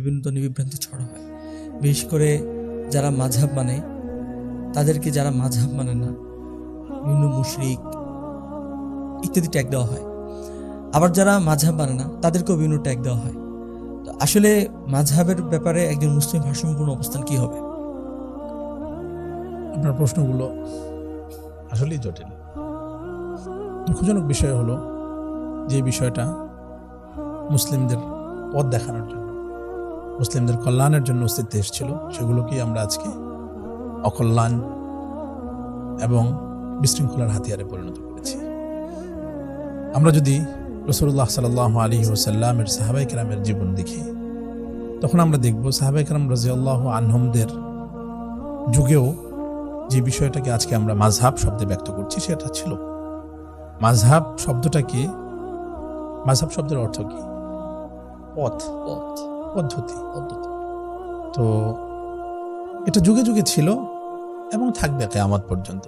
বিভিন্ন ধরনের বিভ্রান্তি ছড়া হয় বিশেষ করে যারা মাঝহাব মানে তাদেরকে যারা মাঝহাব মানে না, বিভিন্ন মুশরিক ইত্যাদি ট্যাগ দেওয়া হয়। আবার যারা মাঝহাব মানে না, তাদেরকেও বিভিন্ন ট্যাগ দেওয়া হয়। তো আসলে মাঝহাবের ব্যাপারে একজন মুসলিম ভারসাম্যপূর্ণ অবস্থান কি হবে? আপনার প্রশ্নগুলো আসলেই জটিল। দুঃখজনক বিষয় হলো যে বিষয়টা মুসলিমদের পথ দেখানোর জন্য। মুসলিমদের কল্যাণের জন্য অস্তিত্বে এসেছিল। সেগুলোকেই আমরা আজকে অকল্যাণ এবং বিশৃঙ্খলার হাতিয়ারে পরিণত করেছি? আমরা যদি রসুল্লাহ সাল্লাহ আলী ওসাল্লামের সাহাবাই কেরামের জীবন দেখি, তখন আমরা দেখব সাহাবাই কেরাম রাজিয়াল্লাহ আনহমদের যুগেও যে বিষয়টাকে আজকে আমরা মাঝহাব শব্দে ব্যক্ত করছি, সেটা ছিল। মাঝহাব শব্দটা কি? মাঝহাব শব্দের অর্থ কি? পথ। পথ। পদ্ধতি। তো এটা যুগে যুগে ছিল এবং থাকবে কেয়ামত পর্যন্ত।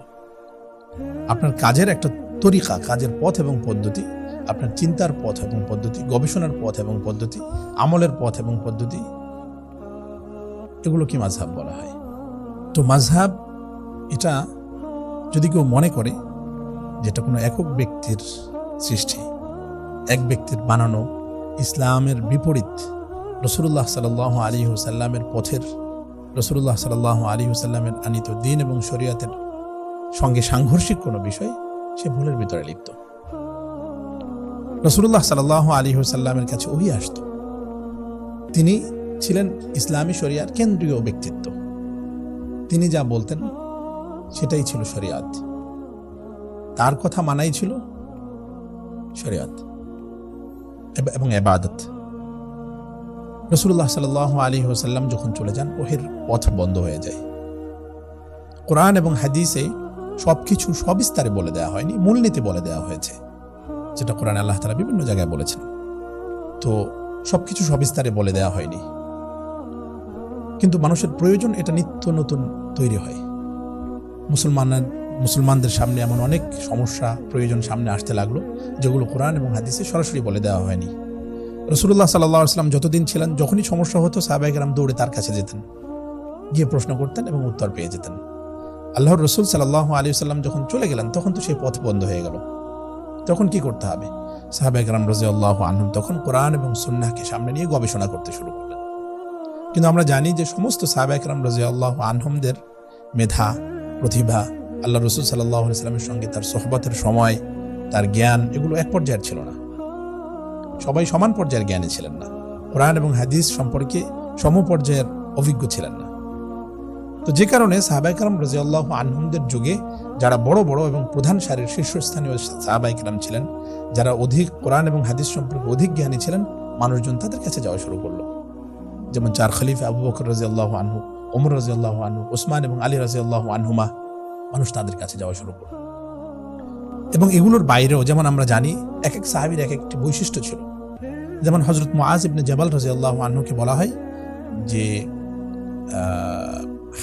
আপনার কাজের একটা তরিকা, কাজের পথ এবং পদ্ধতি, আপনার চিন্তার পথ এবং পদ্ধতি, গবেষণার পথ এবং পদ্ধতি, আমলের পথ এবং পদ্ধতি এগুলো কি মাঝহাব বলা হয়। তো মাঝহাব এটা যদি কেউ মনে করে যেটা কোনো একক ব্যক্তির সৃষ্টি, এক ব্যক্তির বানানো ইসলামের বিপরীত রসুল্লাহ সাল আলী হুসাল্লামের পথের, রসুল্লাহ সাল আলী হুসাল্লামের আনিত দিন এবং শরীয়তের সঙ্গে সাংঘর্ষিক কোনো বিষয় সে ভুলের ভিতরে লিপ্ত। রসুল্লাহ সাল আলী হুসাল্লামের কাছে ওহি আসত। তিনি ছিলেন ইসলামী শরিয়ার কেন্দ্রীয় ব্যক্তিত্ব। তিনি যা বলতেন সেটাই ছিল শরিয়াত। তার কথা মানাই ছিল শরিয়াত। এবং এবাদত। রসুল্লাহ সাল আলী হোসাল্লাম যখন চলে যান, ওহের পথ বন্ধ হয়ে যায়। কোরআন এবং হাদিসে সবকিছু সবিস্তারে বলে দেওয়া হয়নি, মূলনীতি বলে দেওয়া হয়েছে, যেটা কোরআন আল্লাহ তালা বিভিন্ন জায়গায় বলেছেন। তো সবকিছু সবিস্তারে বলে দেওয়া হয়নি। কিন্তু মানুষের প্রয়োজন এটা নিত্য নতুন তৈরি হয়। মুসলমানের, মুসলমানদের সামনে এমন অনেক সমস্যা, প্রয়োজন সামনে আসতে লাগল, যেগুলো কোরআন এবং হাদিসে সরাসরি বলে দেওয়া হয়নি। রসুল্লাহ সাল্লাহ আসলাম যতদিন ছিলেন, যখনই সমস্যা হতো সাহাবাহিকরাম দৌড়ে তার কাছে যেতেন, গিয়ে প্রশ্ন করতেন এবং উত্তর পেয়ে যেতেন। আল্লাহর রসুল সাল্লাহ আলী সাল্লাম যখন চলে গেলেন, তখন তো সেই পথ বন্ধ হয়ে গেল। তখন কি করতে হবে? সাহাবাহিকরাম রাজি আল্লাহ আনহুম তখন কোরআন এবং সুন্নাহকে সামনে নিয়ে গবেষণা করতে শুরু করলেন। কিন্তু আমরা জানি যে সমস্ত সাহাবাহিকরাম রাজি আল্লাহ আনহুমদের মেধা, প্রতিভা আল্লাহ রসুল সাল্লাহ ইসলামের সঙ্গে তার সোহবতের সময়, তার জ্ঞান, এগুলো এক পর্যায়ের ছিল না। সবাই সমান পর্যায়ের জ্ঞানী ছিলেন না। কোরআন এবং হাদিস সম্পর্কে সম পর্যায়ের অভিজ্ঞ ছিলেন না। তো যে কারণে সাহাবাইকালাম রাজিয়াল্লাহ আনহুমদের যুগে যারা বড় বড় এবং প্রধান সারির শীর্ষস্থানীয় সাহাবাইকালাম ছিলেন, যারা অধিক কোরআন এবং হাদিস সম্পর্কে অধিক জ্ঞানী ছিলেন, মানুষজন তাদের কাছে যাওয়া শুরু করল। যেমন চার খলিফা আবু বকর রাজিয়াল্লাহ আনহু, ওমর রাজিয়াল্লাহ আনহু, ওসমান এবং আলী রাজিয়াল্লাহ আনহুমা, মানুষ তাদের কাছে যাওয়া শুরু করল। এবং এগুলোর বাইরেও যেমন আমরা জানি এক এক সাহাবির এক একটি বৈশিষ্ট্য ছিল। যেমন হজরত মুআজ ইবনে জাবাল রাজিয়াল্লাহু আনহুকে বলা হয় যে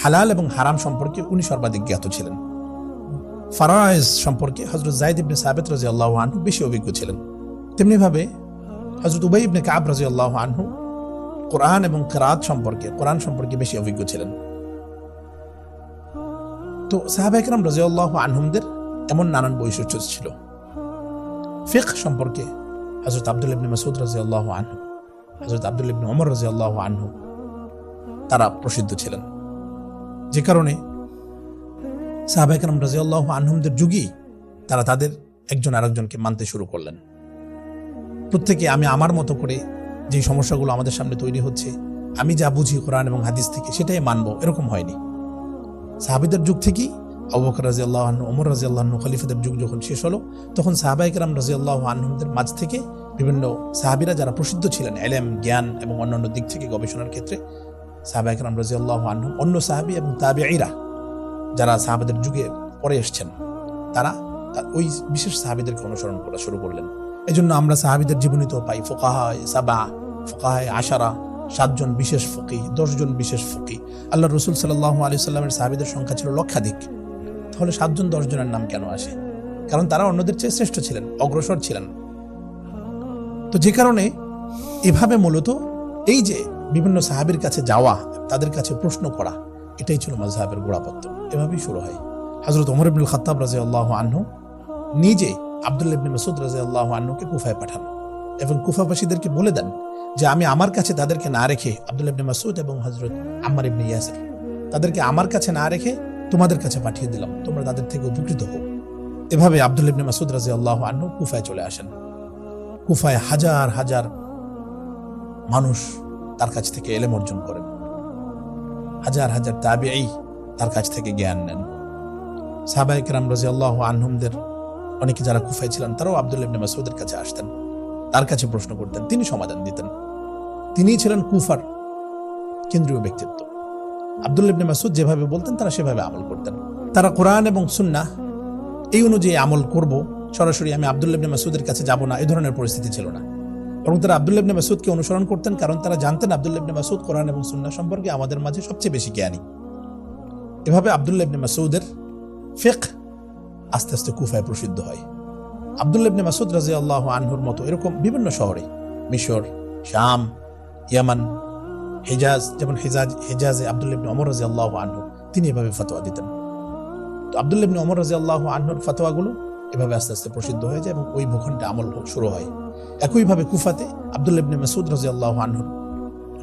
হালাল এবং হারাম সম্পর্কে উনি সর্বাধিক জ্ঞাত ছিলেন। ফারায়েজ সম্পর্কে হজরত জাইদ ইবনে সাবেত রাজিয়াল্লাহু আনহু বেশি অভিজ্ঞ ছিলেন। তেমনিভাবে হজরত উবাই ইবনে কাব রাজিয়াল্লাহু আনহু কোরআন এবং কেরাত সম্পর্কে, কোরআন সম্পর্কে বেশি অভিজ্ঞ ছিলেন। তো সাহাবাহিকরাম রাজিয়াল্লাহু আনহুমদের এমন নানান বৈশিষ্ট্য ছিল। ফিক সম্পর্কে হজরত আব্দুল ইবনে মাসুদ রাজি আল্লাহ আনহু হজরত আব্দুল ইবনে ওমর রাজি আল্লাহ আনহু তারা প্রসিদ্ধ ছিলেন। যে কারণে সাহাবাইকার রাজি আল্লাহ আনহুমদের যুগেই তারা তাদের একজন আরেকজনকে মানতে শুরু করলেন। প্রত্যেকে আমি আমার মতো করে যে সমস্যাগুলো আমাদের সামনে তৈরি হচ্ছে, আমি যা বুঝি কোরআন এবং হাদিস থেকে সেটাই মানবো, এরকম হয়নি। সাহাবিদের যুগ থেকেই আবু বকর রাজি আল্লাহ আহ্ন ওমর রাজি আল্লাহ খলিফাদের যুগ যখন শেষ হলো, তখন সাহাবাইকরাম রাজি আল্লাহ আহ্নদের মাঝ থেকে বিভিন্ন সাহাবিরা যারা প্রসিদ্ধ ছিলেন, এলেম, জ্ঞান এবং অন্যান্য দিক থেকে গবেষণার ক্ষেত্রে, সাহাবাইকরাম রাজি আল্লাহ আহ্ন অন্য সাহাবি এবং তাবিআইরা যারা সাহাবাদের যুগে পরে এসছেন, তারা ওই বিশেষ সাহাবিদেরকে অনুসরণ করা শুরু করলেন। এজন্য আমরা সাহাবিদের জীবনীতেও পাই, ফোকাহায় সাবা, ফোকাহায় আশারা, সাতজন বিশেষ ফকি দশজন বিশেষ ফকি আল্লাহ রসুল সাল্লাহ আলি সাল্লামের সাহাবিদের সংখ্যা ছিল লক্ষাধিক। তাহলে সাতজন দশ জনের নাম কেন আসে? কারণ তারা অন্যদের চেয়ে শ্রেষ্ঠ ছিলেন, অগ্রসর ছিলেন। তো যে কারণে এভাবে মূলত এই যে বিভিন্ন সাহাবির কাছে যাওয়া, তাদের কাছে প্রশ্ন করা, এটাই ছিল মাজহাবের গোড়াপত্য এভাবেই শুরু হয়। হজরত ওমর ইবনুল খাত্তাব রাজি আল্লাহ আনহু নিজে আবদুল্লাহ ইবনে মাসুদ রাজি আল্লাহ আনহুকে কুফায় পাঠান এবং কুফাবাসীদেরকে বলে দেন যে, আমি আমার কাছে তাদেরকে না রেখে আবদুল্লাহ ইবনে মাসুদ এবং হজরত আম্মার ইবনে ইয়াসির, তাদেরকে আমার কাছে না রেখে তোমাদের কাছে পাঠিয়ে দিলাম। তোমরা তাদের থেকে উপকৃত হও। এভাবে আব্দুল ইবনে মাসুদ রাজি আল্লাহ আনহু কুফায় চলে আসেন। কুফায় হাজার হাজার মানুষ তার কাছ থেকে এলেম অর্জন করেন। হাজার হাজার তাবিআই তার কাছ থেকে জ্ঞান নেন। সাহাবায়ে কেরাম রাজি আল্লাহ আনহুমদের, অনেকে যারা কুফায় ছিলেন, তারাও আবদুল্লাহ ইবনে মাসুদের কাছে আসতেন। তার কাছে প্রশ্ন করতেন, তিনি সমাধান দিতেন। তিনিই ছিলেন কুফার কেন্দ্রীয় ব্যক্তিত্ব। আবদুল্লাহ ইবনে মাসুদ যেভাবে বলতেন, তারা সেভাবে আমল করতেন। তারা কোরআন এবং সুন্নাহ এই অনুযায়ী আমল করব। সরাসরি আমি আবদুল্লাহ ইবনে মাসুদের কাছে যাব না এই ধরনের পরিস্থিতি ছিল না। এবং তারা আবদুল্লাহ ইবনে মাসুদকে অনুসরণ করতেন, কারণ তারা জানতেন আবদুল্লাহ ইবনে মাসুদ কোরআন এবং সুন্নাহ সম্পর্কে আমাদের মাঝে সবচেয়ে বেশি জ্ঞানী। এভাবে আবদুল্লাহ ইবনে মাসুদের ফিক আস্তে আস্তে কুফায় প্রসিদ্ধ হয়। আবদুল্লাহ ইবনে মাসুদ রাজি আল্লাহ আনহুর মতো এরকম বিভিন্ন শহরে, মিশর, শাম, ইয়ামান হেজাজ যেমন হেজাজ হেজাজে আবদুল্লাহ ইবনে অমর রাজি আল্লাহ আনহু তিনি এভাবে ফতোয়া দিতেন। তো আবদুল্লাহ ইবনে অমর রাজি আল্লাহ আনহুর ফতোয়াগুলো এভাবে আস্তে আস্তে প্রসিদ্ধ হয়ে যায় এবং ওই ভূখণ্ডে আমল শুরু হয়। একইভাবে কুফাতে আবদুল্লাহ ইবনে মাসুদ রাজি আল্লাহ আনহুর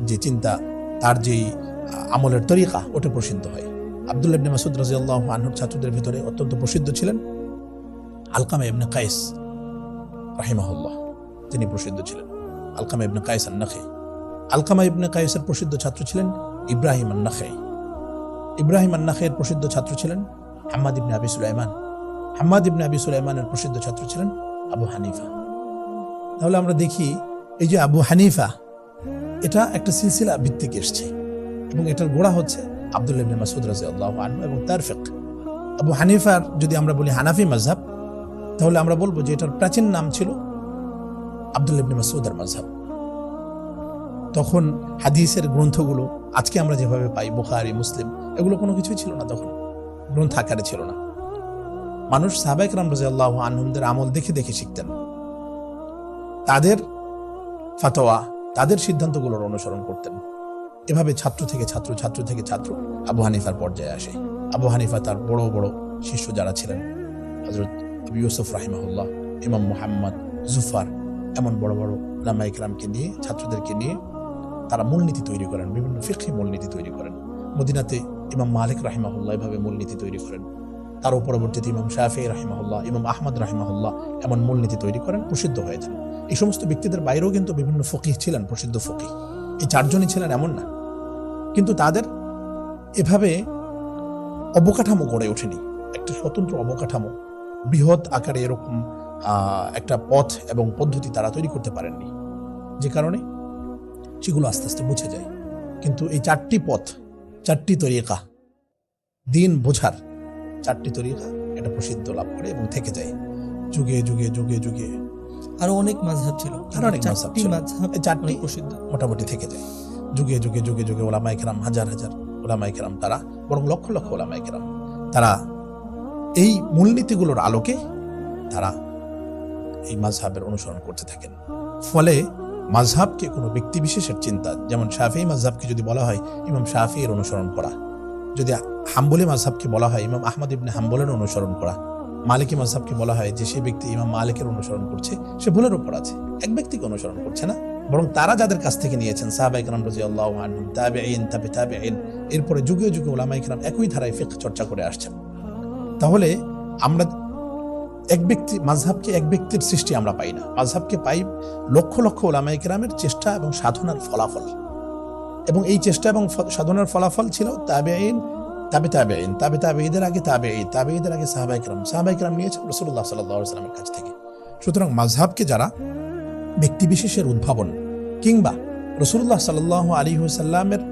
যে চিন্তা, তার যেই আমলের তরিকা, ওটা প্রসিদ্ধ হয়। আবদুল্লাহ ইবনে মাসুদ রাজি আল্লাহ আনহুর ছাত্রদের ভিতরে অত্যন্ত প্রসিদ্ধ ছিলেন আলকামা ইবনে কায়েস, রাহিমাহুল্লাহ, তিনি প্রসিদ্ধ ছিলেন। আলকামা ইবনে কায়েস আন্নাখে। আলকামা ইবনে কায়েসের প্রসিদ্ধ ছাত্র ছিলেন ইব্রাহিম আন্নাখে। ইব্রাহিম আন্নাখের প্রসিদ্ধ ছাত্র ছিলেন হাম্মাদ ইবনে আবি সুলাইমান। হাম্মাদ ইবনে আবি সুলাইমানের প্রসিদ্ধ ছাত্র ছিলেন আবু হানিফা। তাহলে আমরা দেখি, এই যে আবু হানিফা, এটা একটা সিলসিলা ভিত্তিক এসছে এবং এটার গোড়া হচ্ছে আব্দুল ইবনে মাসুদ রাদিয়াল্লাহু আনহু এবং তার ফিকহ আবু হানিফার যদি আমরা বলি হানাফি মাযহাব, তাহলে আমরা বলব যে এটার প্রাচীন নাম ছিল আব্দুল ইবনে মাসুদের মাযহাব। তখন হাদিসের গ্রন্থগুলো আজকে আমরা যেভাবে পাই, বুখারী, মুসলিম, এগুলো কোনো কিছুই ছিল না তখন। গ্রন্থ আকারে ছিল না। মানুষ সাহাবায়ে কেরাম রাদিয়াল্লাহু আনহুমদের আমল দেখে দেখে শিখতেন। তাদের ফাতোয়া, তাদের সিদ্ধান্তগুলোর অনুসরণ করতেন। এভাবে ছাত্র থেকে ছাত্র ছাত্র থেকে ছাত্র আবু হানিফার পর্যায়ে আসে। আবু হানিফা তার বড় বড় শিষ্য যারা ছিলেন হজরত আবু ইউসুফ রাহিমাহুল্লাহ, ইমাম মুহাম্মদ, জুফার, এমন বড় বড় লামা ইকরামকে নিয়ে, ছাত্রদেরকে নিয়ে তারা মূলনীতি তৈরি করেন, বিভিন্ন ফিকহি মূলনীতি তৈরি করেন। মদিনাতে ইমাম মালিক রাহিমাহুল্লাহ এভাবে মূলনীতি তৈরি করেন। তারও পরবর্তীতে ইমাম শাফি রাহিমাহুল্লাহ, ইমাম আহমদ রাহিমাহুল্লাহ এমন মূলনীতি তৈরি করেন, প্রসিদ্ধ হয়েছেন। এই সমস্ত ব্যক্তিদের বাইরেও কিন্তু বিভিন্ন ফকিহ ছিলেন, প্রসিদ্ধ ফকিহ। এই চারজনই ছিলেন এমন না। কিন্তু তাদের এভাবে অবকাঠামো গড়ে ওঠেনি। একটা স্বতন্ত্র অবকাঠামো, বৃহৎ আকারে এরকম একটা পথ এবং পদ্ধতি তারা তৈরি করতে পারেননি। যে কারণে সেগুলো আস্তে আস্তে বুঝে যায়। কিন্তু এই চারটি পথ চারটি তরিকা দিন বোঝার চারটি তরিকা এটা প্রসিদ্ধ লাভ করে এবং থেকে যায়। যুগে যুগে যুগে যুগে। আরও অনেক মাঝহাব ছিল। আরও অনেক চারটি ছিল। চারটি প্রসিদ্ধ। মোটামুটি থেকে যায়। যুগে যুগে যুগে যুগে ওলামাই কেরাম হাজার হাজার ওলামাই কেরাম তারা বরং লক্ষ লক্ষ ওলামাই কেরাম তারা এই মূলনীতিগুলোর আলোকে তারা এই মাঝহাবের অনুসরণ করতে থাকেন। ফলে মাঝহাবকে কোনো ব্যক্তি বিশেষের চিন্তা, যেমন শাফি মাঝহাবকে যদি বলা হয়, ইমাম শাফির অনুসরণ করা। যদি হাম্বলি মাঝহাবকে বলা হয়, ইমাম আহমদ ইবনে হাম্বলের অনুসরণ করা। মালিকি মাঝহাবকে বলা হয় যে সে ব্যক্তি ইমাম মালিকের অনুসরণ করছে, সে ভুলের উপর আছে। এক ব্যক্তিকে অনুসরণ করছে না। বরং তারা যাদের কাছ থেকে নিয়েছেন সাহাবাই কালাম রাজি আল্লাহ তাবে আইন তাবে তাবে আইন এরপরে যুগে যুগে ওলামাই কালাম একই ধারায় ফিক চর্চা করে আসছেন। তাহলে আমরা এক ব্যক্তি, মাঝহাবকে এক ব্যক্তির সৃষ্টি আমরা পাই না। মাঝহাবকে পাই লক্ষ লক্ষ ওলামাই কেরামের চেষ্টা এবং সাধনার ফলাফল। এবং এই চেষ্টা এবং সাধনার ফলাফল ছিল তাবে আইন তাবে তাবে আইন তাবে তাবে ঈদের আগে তাবে ঈদ তাবে ঈদের আগে সাহাবাই কেরাম। সাহাবাই কেরাম নিয়েছেন রসুল্লাহ সাল্লাহ সাল্লামের কাছ থেকে। সুতরাং মাঝহাবকে যারা ব্যক্তিবিশেষের উদ্ভাবন কিংবা রসুল্লাহ সাল্লাহ আলী সাল্লামের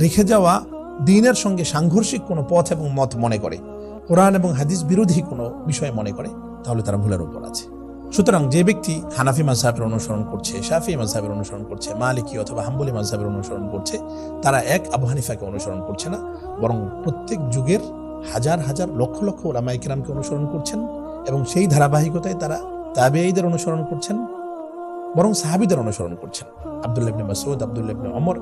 রেখে যাওয়া দিনের সঙ্গে সাংঘর্ষিক কোনো পথ এবং মত মনে করে, কোরআন এবং হাদিস বিরোধী কোনো বিষয় মনে করে তাহলে তারা ভুলের উপর আছে। সুতরাং যে ব্যক্তি হানাফি মাঝহাবের অনুসরণ করছে, শাফি মাঝহাবের অনুসরণ করছে, মালিকি অথবা হাম্বলি মাঝহাবের অনুসরণ করছে, তারা এক আবু হানিফাকে অনুসরণ করছে না, বরং প্রত্যেক যুগের হাজার হাজার লক্ষ লক্ষ ওলামাই কিরামকে অনুসরণ করছেন এবং সেই ধারাবাহিকতায় তারা তাবেঈদের অনুসরণ করছেন, বরং সাহাবিদের অনুসরণ করছেন। আব্দুল্লাহ ইবনে মাসউদ, আব্দুল্লাহ ইবনে ওমর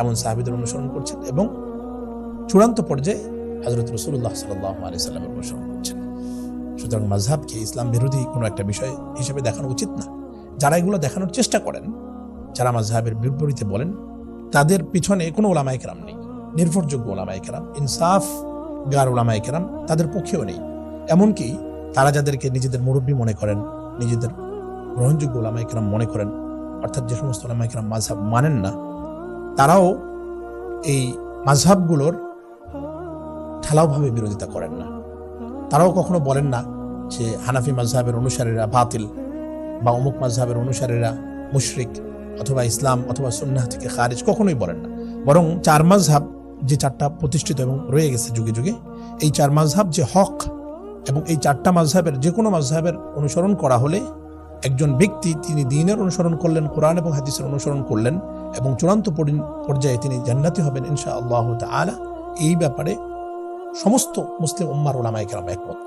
এমন সাহাবিদের অনুসরণ করছেন এবং চূড়ান্ত পর্যায়ে হজরত রসুল্লাহ সাল্লাহ আলি সাল্লামের অনুসরণ করছেন। সুতরাং মাঝহাবকে ইসলাম বিরোধী কোনো একটা বিষয় হিসেবে দেখানো উচিত না। যারা এগুলো দেখানোর চেষ্টা করেন, যারা মাঝহাবের বিপরীতে বলেন, তাদের পিছনে কোনো ওলামাই কেরাম নেই। নির্ভরযোগ্য ওলামাই কেরাম, ইনসাফ গার ওলামাই কেরাম তাদের পক্ষেও নেই। এমনকি তারা যাদেরকে নিজেদের মুরব্বী মনে করেন, নিজেদের গ্রহণযোগ্য ওলামাই কেরাম মনে করেন, অর্থাৎ যে সমস্ত ওলামাই কেরাম মাঝহাব মানেন না, তারাও এই মাঝহাবগুলোর ঠালাওভাবে বিরোধিতা করেন না। তারাও কখনো বলেন না যে হানাফি মাঝহাবের অনুসারীরা বাতিল বা অমুক মাঝহাবের অনুসারীরা মুশরিক অথবা ইসলাম অথবা সুন্নাহ থেকে খারিজ কখনোই বলেন না। বরং চার মাঝহাব যে চারটা প্রতিষ্ঠিত এবং রয়ে গেছে যুগে যুগে, এই চার মাঝহাব যে হক এবং এই চারটা মাঝহাবের যে কোনো মাঝহাবের অনুসরণ করা হলে একজন ব্যক্তি তিনি দিনের অনুসরণ করলেন, কোরআন এবং হাদিসের অনুসরণ করলেন এবং চূড়ান্ত পর্যায়ে তিনি জান্নাতি হবেন ইনশা আল্লাহ তাআলা। এই ব্যাপারে সমস্ত মুসলিম উম্মার ওলামাইকেরাম একমত।